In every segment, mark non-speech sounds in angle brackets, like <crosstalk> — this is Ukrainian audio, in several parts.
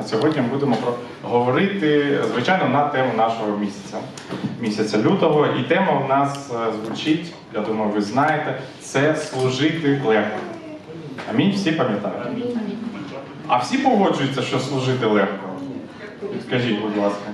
А сьогодні будемо про говорити, звичайно, на тему нашого місяця, місяця лютого. І тема у нас е, звучить, я думаю, ви знаєте, це служити легко. Амінь, всі пам'ятають. А всі погоджуються, що служити легко. Скажіть, будь ласка.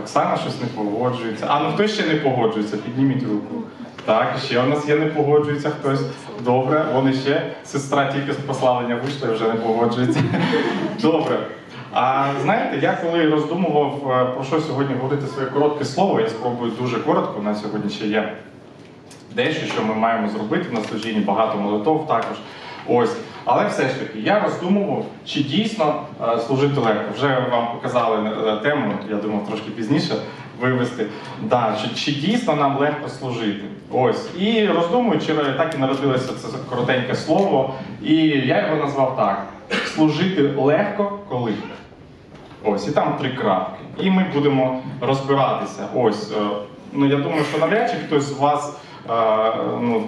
Оксана щось не погоджується. А ну хто ще не погоджується? Підніміть руку. Так, ще у нас є не погоджується хтось. Добре, вони ще. Сестра тільки з послання вийшла і вже не погоджується. <laughs> Добре. А знаєте, я коли роздумував е, про що сьогодні говорити своє коротке слово, я спробую дуже коротко. У нас сьогодні ще є дещо, що ми маємо зробити на служінні, багато молитов також. Ось. Але все ж таки, я роздумував, чи дійсно е, служити легко. Вже вам показали е, тему, я думав, трошки пізніше вивести. Да, чи, чи дійсно нам легко служити? Ось. І роздумуючи, так і народилося це коротеньке слово, і я його назвав так: служити легко коли. Ось, і там три крапки. І ми будемо розбиратися. Ось, е, ну я думаю, що навряд чи хтось з вас е, ну,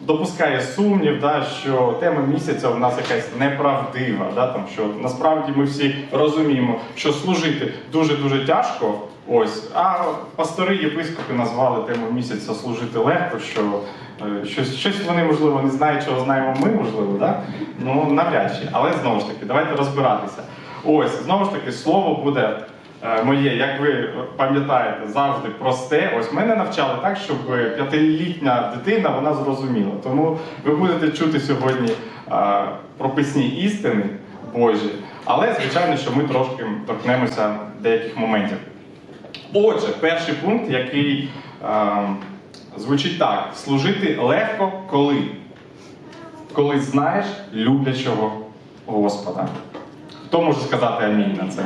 допускає сумнів, да, що тема місяця у нас якась неправдива. Да, там, що насправді ми всі розуміємо, що служити дуже-дуже тяжко. Ось, а пастори єпископи назвали тему місяця служити легко, що е, щось, щось вони, можливо, не знають, чого знаємо ми, можливо, да? ну навряд чи. Але знову ж таки, давайте розбиратися. Ось, знову ж таки, слово буде е, моє, як ви пам'ятаєте, завжди просте. Ось мене навчали так, щоб п'ятилітня дитина вона зрозуміла. Тому ви будете чути сьогодні е, прописні істини Божі. Але, звичайно, що ми трошки торкнемося деяких моментів. Отже, перший пункт, який е, звучить так: служити легко коли? Коли знаєш люблячого Господа. Хто може сказати амінь на це?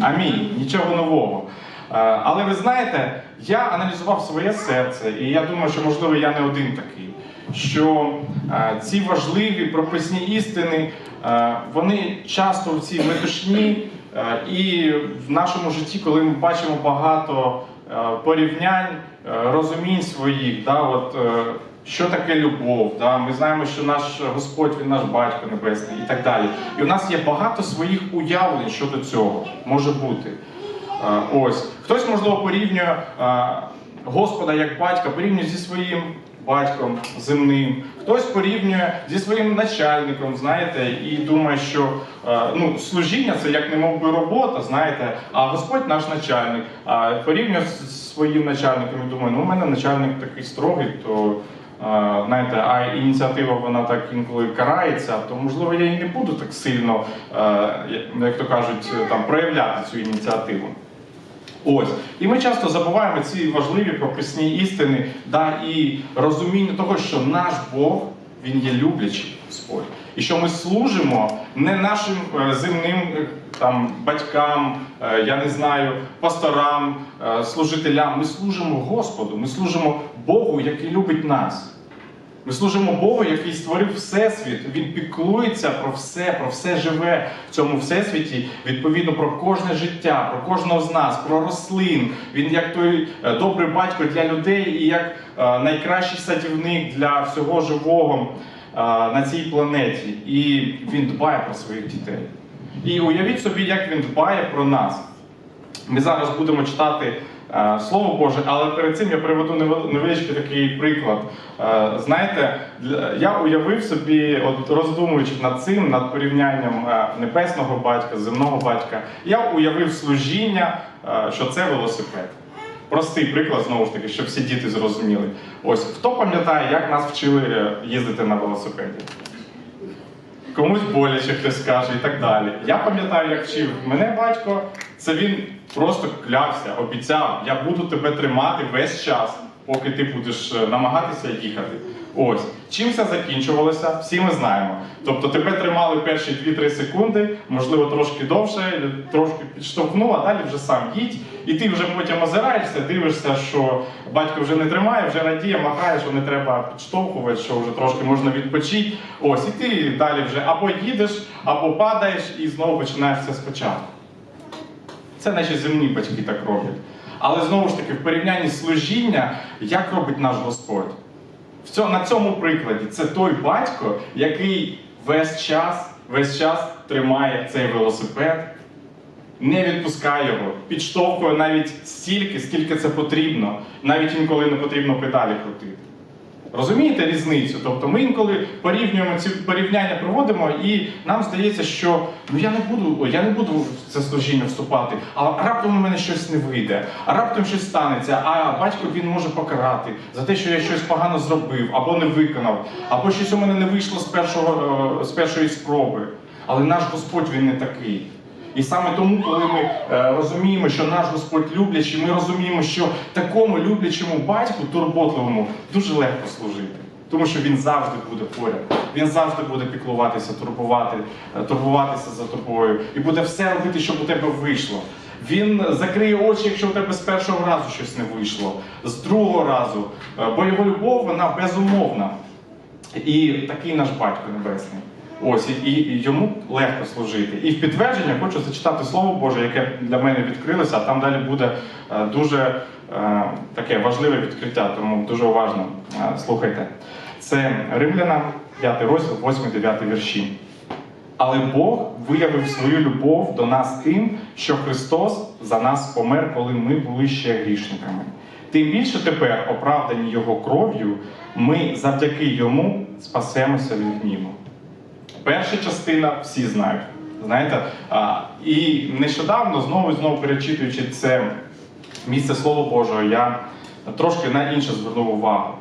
Амінь. Нічого нового. Е, Але ви знаєте, я аналізував своє серце, і я думаю, що можливо я не один такий. Що е, ці важливі прописні істини, е, вони часто в цій метушні і в нашому житті, коли ми бачимо багато порівнянь, розумінь своїх, да, от, що таке любов. Да? Ми знаємо, що наш Господь він наш батько небесний і так далі. І у нас є багато своїх уявлень щодо цього може бути. Ось хтось можливо порівнює Господа як батька, порівнює зі своїм батьком земним. Хтось порівнює зі своїм начальником, знаєте, і думає, що ну, служіння це як не мов би робота, знаєте, а Господь наш начальник. А порівнює з своїм начальником і думає, ну у мене начальник такий строгий, то. Е, Знаєте, а ініціатива вона так інколи карається, то можливо я і не буду так сильно, е, як то кажуть, там проявляти цю ініціативу. Ось. І ми часто забуваємо ці важливі прописні істини, да, і розуміння того, що наш Бог, Він є люблячий Господь. І що ми служимо не нашим е, земним е, там, батькам, е, я не знаю, пасторам, е, служителям. Ми служимо Господу, ми служимо Богу, який любить нас. Ми служимо Богу, який створив Всесвіт. Він піклується про все, про все живе в цьому всесвіті, відповідно про кожне життя, про кожного з нас, про рослин. Він як той е, добрий батько для людей і як найкращий садівник для всього живого на цій планеті. І він дбає про своїх дітей. І уявіть собі, як він дбає про нас. Ми зараз будемо читати е, Слово Боже, але перед цим я приведу невеличкий такий приклад. Е, знаєте, я уявив собі, от роздумуючи над цим, над порівнянням е, небесного батька, земного батька, я уявив служіння, е, що це велосипед. Простий приклад, знову ж таки, щоб всі діти зрозуміли. Ось хто пам'ятає, як нас вчили е, їздити на велосипеді? Комусь боляче хтось скаже і так далі. Я пам'ятаю, як вчив мене батько, це він просто клявся, обіцяв, я буду тебе тримати весь час, поки ти будеш е, намагатися їхати. Ось. Чим це закінчувалося, всі ми знаємо. Тобто тебе тримали перші 2-3 секунди, можливо, трошки довше, трошки підштовхнув, а далі вже сам їдь. І ти вже потім озираєшся, дивишся, що батько вже не тримає, вже радіє, махає, що не треба підштовхувати, що вже трошки можна відпочити. Ось, і ти далі вже або їдеш, або падаєш і знову починаєш все спочатку. Це наші земні батьки так роблять. Але знову ж таки, в порівнянні служіння, як робить наш Господь? На цьому прикладі це той батько, який весь час, весь час тримає цей велосипед, не відпускає його, підштовхує навіть стільки, скільки це потрібно, навіть інколи не потрібно педалі крутити. Розумієте різницю? Тобто ми інколи порівнюємо ці порівняння проводимо, і нам здається, що ну я не буду, я не буду в це служіння вступати, а раптом у мене щось не вийде, а раптом щось станеться, а батько він може покарати за те, що я щось погано зробив або не виконав, або щось у мене не вийшло з першого е, з першої спроби. Але наш Господь він не такий. І саме тому, коли ми е, розуміємо, що наш Господь люблячий, ми розуміємо, що такому люблячому батьку, турботливому, дуже легко служити. Тому що він завжди буде поряд. Він завжди буде піклуватися, турбувати, е, турбуватися за тобою і буде все робити, щоб у тебе вийшло. Він закриє очі, якщо у тебе з першого разу щось не вийшло, з другого разу. Е, Бо його любов вона безумовна. І такий наш батько небесний. Ось і, і йому легко служити. І в підтвердження хочу зачитати слово Боже, яке для мене відкрилося, а там далі буде е, дуже е, таке важливе відкриття, тому дуже уважно е, слухайте. Це Римляна, 5 розділ, 8-9 вірші. Але Бог виявив свою любов до нас тим, що Христос за нас помер, коли ми були ще грішниками. Тим більше тепер, оправдані Його кров'ю, ми завдяки йому спасемося від гніву. Перша частина всі знають. Знаєте, а, і нещодавно знову і знову перечитуючи це місце Слова Божого, я трошки на інше звернув увагу.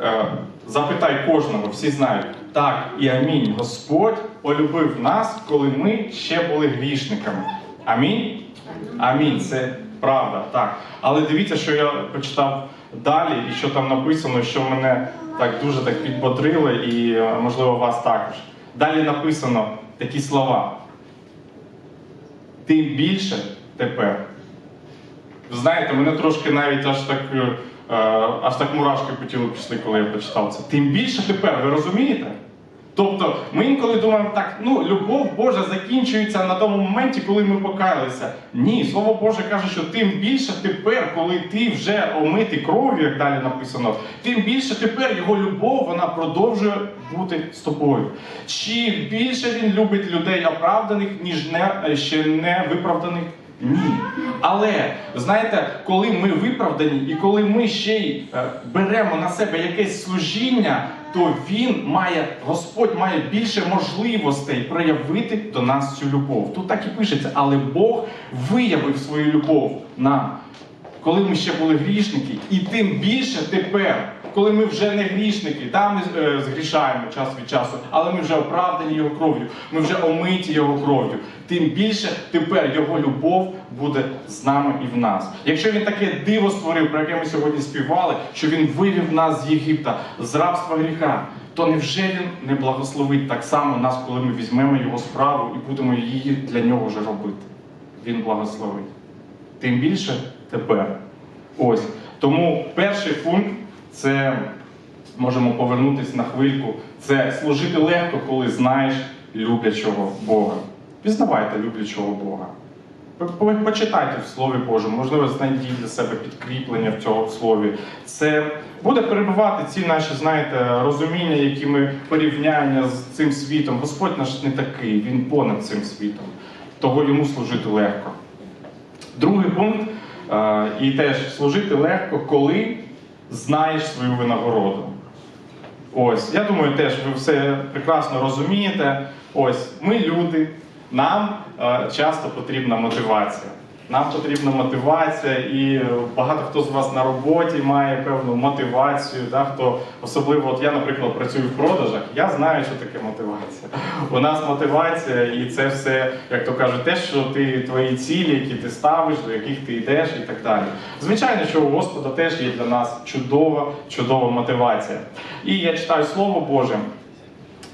Е, Запитай кожного, всі знають. Так і амінь. Господь полюбив нас, коли ми ще були грішниками. Амінь? Амінь. Це правда, так. Але дивіться, що я почитав далі, і що там написано, що мене так дуже так підбодрило, і е, можливо вас також. Далі написано такі слова. Тим більше тепер. Ви знаєте, мене трошки навіть аж так, е, аж так мурашки по тілу пішли, коли я прочитав це. Тим більше тепер, ви розумієте? Тобто, ми інколи думаємо, так, ну, любов Божа закінчується на тому моменті, коли ми покаялися. Ні, Слово Боже каже, що тим більше тепер, коли ти вже омитий кров'ю, як далі написано, тим більше тепер його любов вона продовжує бути з тобою. Чи більше він любить людей оправданих, ніж не, ще не виправданих? Ні. Але знаєте, коли ми виправдані і коли ми ще й е, беремо на себе якесь служіння, то він має, Господь має більше можливостей проявити до нас цю любов. Тут так і пишеться, але Бог виявив свою любов нам, коли ми ще були грішники, і тим більше тепер, коли ми вже не грішники, там ми е, згрішаємо час від часу, але ми вже оправдані його кров'ю, ми вже омиті його кров'ю. Тим більше тепер його любов буде з нами і в нас. Якщо він таке диво створив, про яке ми сьогодні співали, що він вивів нас з Єгипта, з рабства гріха, то невже він не благословить так само нас, коли ми візьмемо його справу і будемо її для нього вже робити? Він благословить. Тим більше тепер. Ось. Тому перший пункт це можемо повернутися на хвильку. Це служити легко, коли знаєш люблячого Бога. Пізнавайте люблячого Бога. По- по- Почитайте в Слові Божому, можливо, знайдіть для себе підкріплення в цьому слові. Це буде перебувати ці наші, знаєте, розуміння, які ми порівняння з цим світом. Господь наш не такий, він понад цим світом. Того йому служити легко. Другий пункт, е, і теж служити легко, коли знаєш свою винагороду. Ось, я думаю, теж ви все прекрасно розумієте. Ось, ми люди, нам е, часто потрібна мотивація. Нам потрібна мотивація, і багато хто з вас на роботі має певну мотивацію. Да, хто особливо, от я, наприклад, працюю в продажах, я знаю, що таке мотивація. У нас мотивація, і це все, як то кажуть, те, що ти твої цілі, які ти ставиш, до яких ти йдеш, і так далі. Звичайно, що у Господа теж є для нас чудова, чудова мотивація. І я читаю Слово Боже.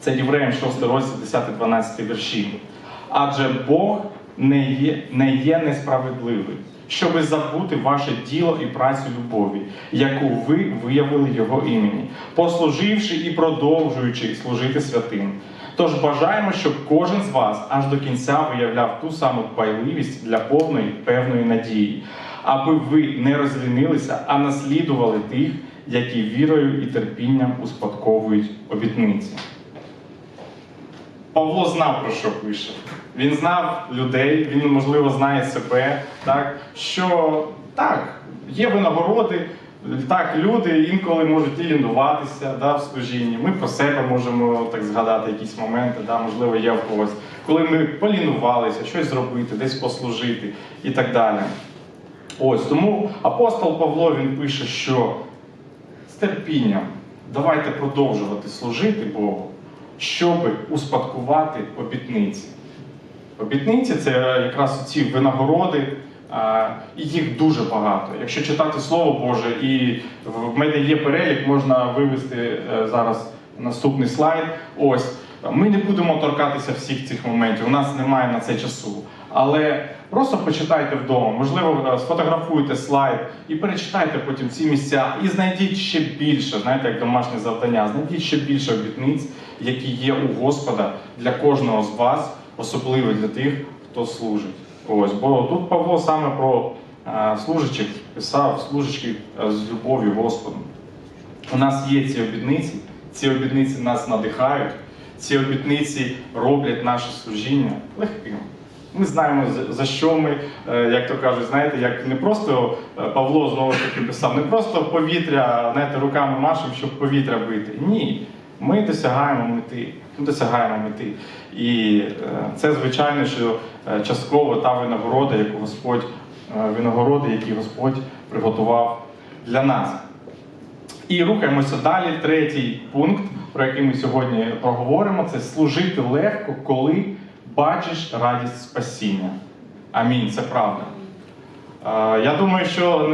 Це Євреям 6 розділ, 10-12 вірші. Адже Бог не є, не є несправедливий, щоби забути ваше діло і працю любові, яку ви виявили Його імені, послуживши і продовжуючи служити святим. Тож бажаємо, щоб кожен з вас аж до кінця виявляв ту саму дбайливість для повної певної надії, аби ви не розлінилися, а наслідували тих, які вірою і терпінням успадковують обітниці. Павло знав про що пише. Він знав людей, він, можливо, знає себе, так, що так, є винагороди, так, люди інколи можуть і да, в служінні. Ми про себе можемо так згадати якісь моменти, да, можливо, є в когось, коли ми полінувалися, щось зробити, десь послужити і так далі. Ось тому апостол Павло він пише, що з терпінням давайте продовжувати служити Богу, щоб успадкувати обітниці. Обітниці це якраз ці винагороди, і їх дуже багато. Якщо читати Слово Боже, і в мене є перелік, можна вивести е, зараз наступний слайд. Ось ми не будемо торкатися всіх цих моментів. У нас немає на це часу. Але просто почитайте вдома, можливо, е, сфотографуйте слайд і перечитайте потім ці місця, і знайдіть ще більше, знаєте, як домашнє завдання, знайдіть ще більше обітниць, які є у Господа для кожного з вас, особливо для тих, хто служить. Ось, бо тут Павло саме про е, служичих писав, служачів е, з любов'ю Господу. У нас є ці обітниці, ці обітниці нас надихають, ці обітниці роблять наше служіння легким. Ми знаємо, за- що ми, е, як то кажуть, знаєте, як не просто е, Павло знову ж таки писав, не просто повітря, знаєте, руками машемо, щоб повітря бити. Ні. Ми досягаємо мети. Ми досягаємо мети. І е, це звичайно, що частково та винагорода, яку Господь, винагороди, які Господь приготував для нас. І рухаємося далі. Третій пункт, про який ми сьогодні проговоримо, це служити легко, коли бачиш радість спасіння. Амінь, це правда. Я думаю, що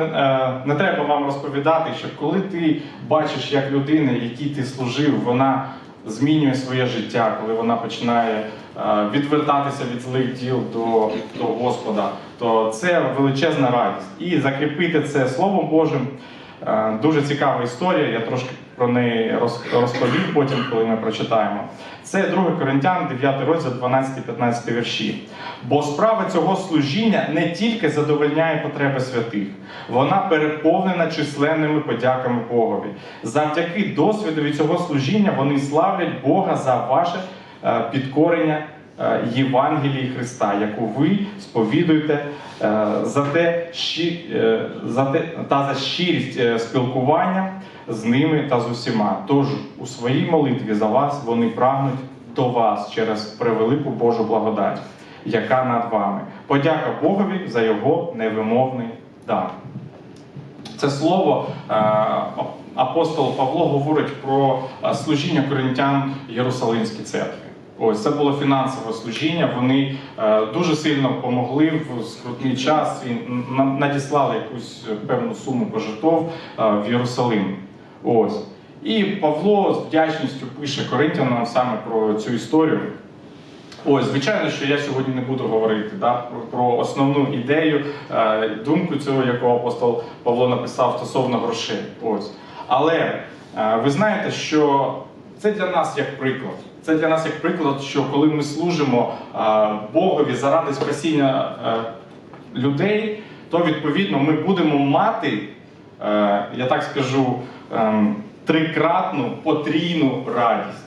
не, е, треба вам розповідати, що коли ти бачиш, як людина, якій ти служив, вона змінює своє життя, коли вона починає е, відвертатися від злих діл до, до Господа, то це величезна радість. І закріпити це Словом Божим. Е, Дуже цікава історія, я трошки про неї роз- розповім потім, коли ми прочитаємо. Це 2 Коринтян, 9 розділ, 12-15 вірші. Бо справа цього служіння не тільки задовольняє потреби святих, вона переповнена численними подяками Богові. Завдяки досвідові цього служіння вони славлять Бога за ваше е, підкорення Євангелії Христа, яку ви сповідуєте е, за те, е, за те та за щирість е, спілкування з ними та з усіма. Тож у своїй молитві за вас вони прагнуть до вас через превелику Божу благодать, яка над вами. Подяка Богові за його невимовний дар. Це слово е, апостол Павло говорить про е, служіння коринтян Єрусалимській церкві. Ось це було фінансове служіння. Вони е, дуже сильно допомогли в скрутний час і надіслали якусь певну суму пожертв е, в Єрусалим. Ось. І Павло з вдячністю пише коринтянам саме про цю історію. Ось, звичайно, що я сьогодні не буду говорити да, про, про основну ідею, е, думку цього, яку апостол Павло написав стосовно грошей. Ось. Але е, ви знаєте, що це для нас як приклад. Це для нас як приклад, що коли ми служимо Богові заради спасіння людей, то відповідно ми будемо мати, я так скажу, ем, трикратну потрійну радість.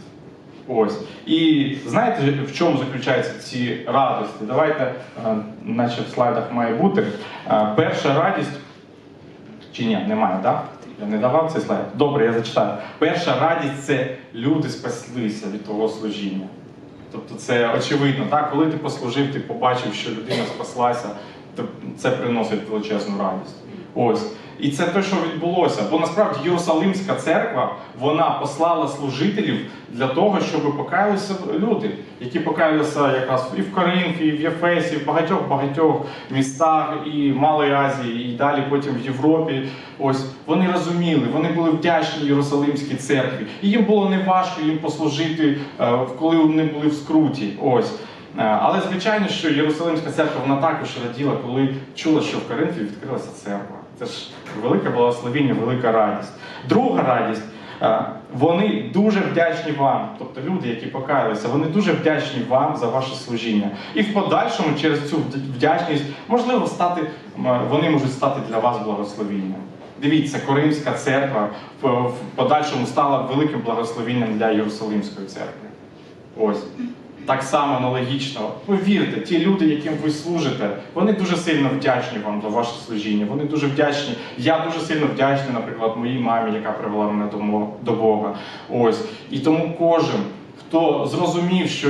Ось. І знаєте, в чому заключаються ці радості? Давайте, наче в слайдах має бути. Перша радість, чи ні, немає, так? Я не давав цей слайд. Добре, я зачитаю. Перша радість це люди спаслися від того служіння. Тобто це очевидно, так? коли ти послужив, ти побачив, що людина спаслася, то це приносить величезну радість. Ось. І це те, що відбулося. Бо насправді Єрусалимська церква вона послала служителів для того, щоб покаялися люди, які покаялися якраз і в Коринфі, і в Єфесі, в багатьох багатьох містах, і в Малої Азії, і далі потім в Європі. Ось вони розуміли, вони були вдячні Єрусалимській церкві. І їм було не важко їм послужити, е, коли вони були в скруті. Ось. Е, Але звичайно, що Єрусалимська церква вона також раділа, коли чула, що в Коринфі відкрилася церква. Це ж велике благословіння, велика радість. Друга радість. е, Вони дуже вдячні вам, тобто люди, які покаялися, вони дуже вдячні вам за ваше служіння. І в подальшому через цю вдячність можливо стати, вони можуть стати для вас благословінням. Дивіться, Коринська церква в подальшому стала великим благословінням для Єрусалимської церкви. Ось. Так само аналогічно. Повірте, ті люди, яким ви служите, вони дуже сильно вдячні вам за ваше служіння. Вони дуже вдячні. Я дуже сильно вдячний, наприклад, моїй мамі, яка привела мене до, Бога. Ось. І тому кожен, хто зрозумів, що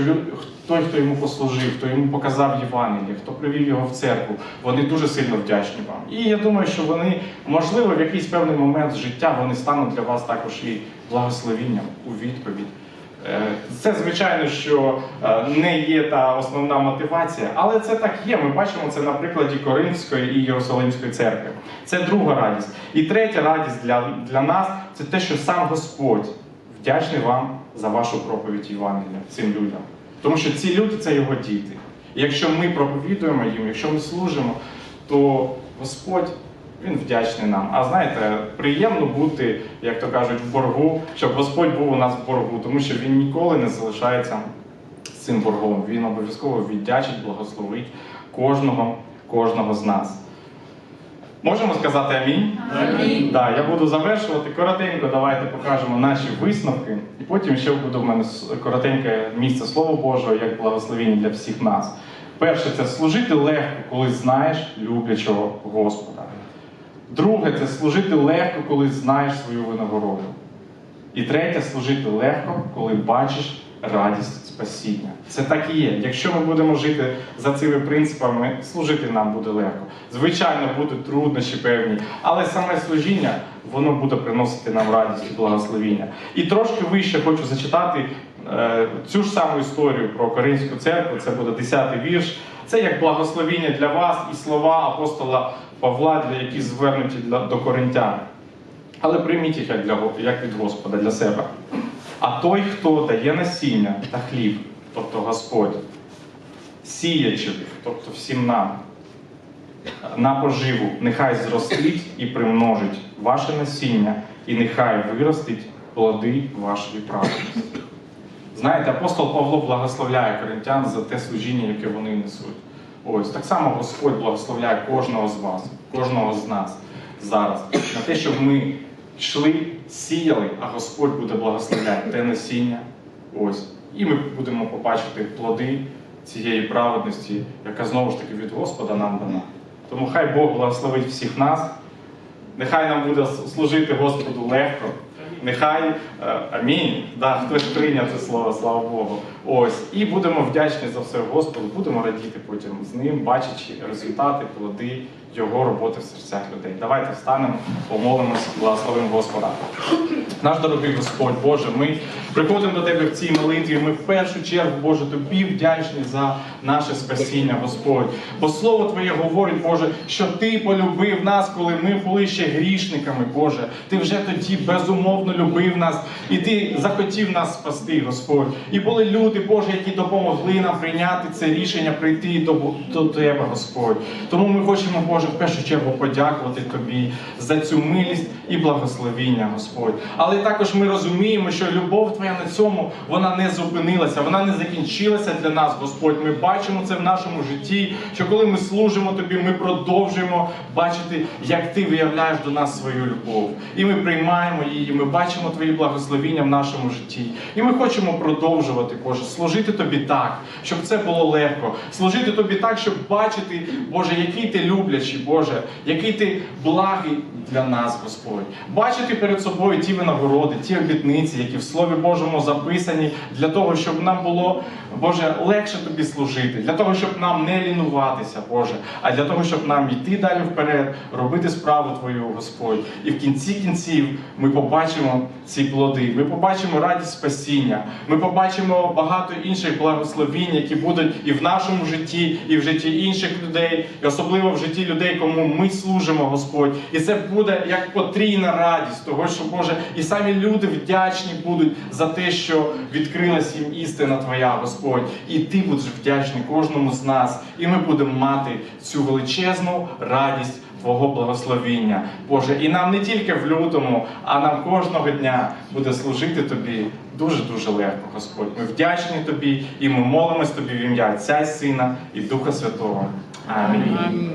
той, хто йому послужив, хто йому показав Євангеліє, хто привів його в церкву, вони дуже сильно вдячні вам. І я думаю, що вони, можливо, в якийсь певний момент життя вони стануть для вас також і благословінням у відповідь. Е, Це звичайно, що е, не є та основна мотивація, але це так є. Ми бачимо це на прикладі Коринфської і Єрусалимської церкви. Це друга радість. І третя радість для, для нас це те, що сам Господь вдячний вам за вашу проповідь Євангелія цим людям. Тому що ці люди це його діти. І якщо ми проповідуємо їм, якщо ми служимо, то Господь він вдячний нам. А знаєте, приємно бути, як то кажуть, в боргу, щоб Господь був у нас в боргу, тому що він ніколи не залишається з цим боргом. Він обов'язково віддячить, благословить кожного, кожного з нас. Можемо сказати амінь? Амінь. Да, я буду завершувати. Коротенько, давайте покажемо наші висновки. І потім ще буде в мене коротеньке місце Слова Божого, як благословення для всіх нас. Перше, це служити легко, коли знаєш люблячого Господа. Друге, це служити легко, коли знаєш свою винагороду. І третє, служити легко, коли бачиш радість спасіння. Це так і є. Якщо ми будемо жити за цими принципами, служити нам буде легко. Звичайно, будуть труднощі певні, але саме служіння воно буде приносити нам радість і благословіння. І трошки вище хочу зачитати е, цю ж саму історію про Коринську церкву. Це буде 10-й вірш. Це як благословіння для вас і слова апостола Павла, які звернуті до коринтян. Але прийміть їх як, для, як від Господа для себе. А той, хто дає насіння та хліб, тобто Господь, сіячи, тобто всім нам, на поживу, нехай зростить і примножить ваше насіння, і нехай виростить плоди вашої праведності. Знаєте, апостол Павло благословляє коринтян за те служіння, яке вони несуть. Ось так само Господь благословляє кожного з вас, кожного з нас зараз на те, щоб ми йшли, сіяли, а Господь буде благословляти те насіння. Ось. І ми будемо побачити плоди цієї праведності, яка знову ж таки від Господа нам дана. Тому хай Бог благословить всіх нас. Нехай нам буде служити Господу легко. Нехай е, амінь. Да, хтось прийняв це слово, слава Богу. Ось. І будемо вдячні за все Господу, будемо радіти потім з ним, бачачи результати, плоди Його роботи в серцях людей. Давайте встанемо, помолимося, благословимо Господа. Наш дорогий Господь, Боже, ми приходимо до Тебе в цій молитві. Ми в першу чергу, Боже, Тобі вдячні за наше спасіння, Господь. Бо Слово Твоє говорить, Боже, що Ти полюбив нас, коли ми були ще грішниками, Боже. Ти вже тоді безумовно любив нас, і Ти захотів нас спасти, Господь. І були люди, Боже, які допомогли нам прийняти це рішення, прийти до, до Тебе, Господь. Тому ми хочемо, Боже, в першу чергу подякувати Тобі за цю милість і благословіння, Господь. Але також ми розуміємо, що любов Твоя на цьому вона не зупинилася, вона не закінчилася для нас, Господь. Ми бачимо це в нашому житті, що коли ми служимо Тобі, ми продовжуємо бачити, як Ти виявляєш до нас свою любов. І ми приймаємо її, ми бачимо Твої благословіння в нашому житті. І ми хочемо продовжувати, Служити Тобі так, щоб це було легко. Служити Тобі так, щоб бачити, Боже, який ти люблячий, Боже, який ти благий для нас, Господь. Бачити перед собою ті винагороди, ті обітниці, які в Слові Божому записані, для того, щоб нам було, Боже, легше тобі служити, для того, щоб нам не лінуватися, Боже, а для того, щоб нам йти далі вперед, робити справу Твою, Господь. І в кінці кінців ми побачимо ці плоди, ми побачимо радість спасіння, ми побачимо багато інших благословінь, які будуть і в нашому житті, і в житті інших людей, і особливо в житті людей, кому ми служимо, Господь. І це буде як потрійна радість, того, що Боже, і самі люди вдячні будуть за те, що відкрилась їм істина Твоя, Господь. І Ти будеш вдячний кожному з нас. І ми будемо мати цю величезну радість. Твого благословіння, Боже, і нам не тільки в лютому, а нам кожного дня буде служити Тобі дуже дуже легко, Господь. Ми вдячні Тобі і ми молимось Тобі в ім'я Отця і Сина і Духа Святого. Амінь.